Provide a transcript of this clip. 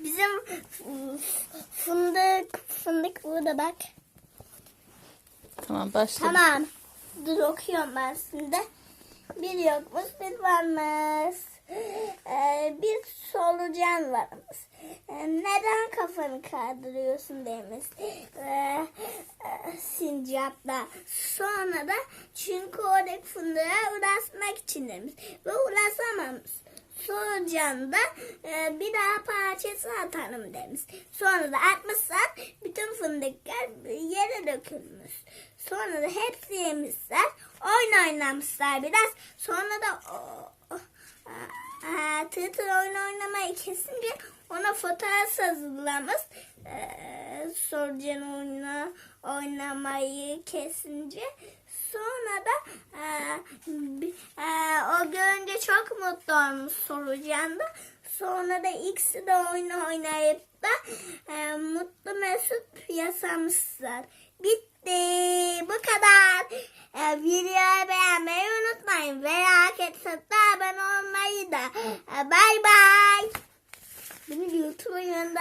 Bizim fındık fındık burada bak. Tamam başla. Tamam. Dur okuyorum ben şimdi. Bir yokmuş bir varmış. Ee, bir solucan varmış. Ee, neden kafanı kaldırıyorsun demiş. Ee, e. Sonra da çünkü oradaki fındığa uğraşmak için demiş. Ve uğraşamamış. Solucan e, bir daha parçası atarım demiş. Sonra da atmışlar bütün fındıklar yere dökülmüş. Sonra da hepsi yemişler. Oyun oynamışlar biraz. Sonra da o, o, a- a- tığ oyun oynamayı kesince ona fotoğraf hazırlamış. Ee, solucan oyunu oynamayı kesince. Sonra da e, e, görünce çok mutlu olmuş solucan da. Sonra da ikisi de oyun oynayıp da e, mutlu mesut yaşamışlar. Bitti. Bu kadar. E, videoyu beğenmeyi unutmayın. Veya kesinlikle abone olmayı da. E, Bay bay. Beni YouTube'a.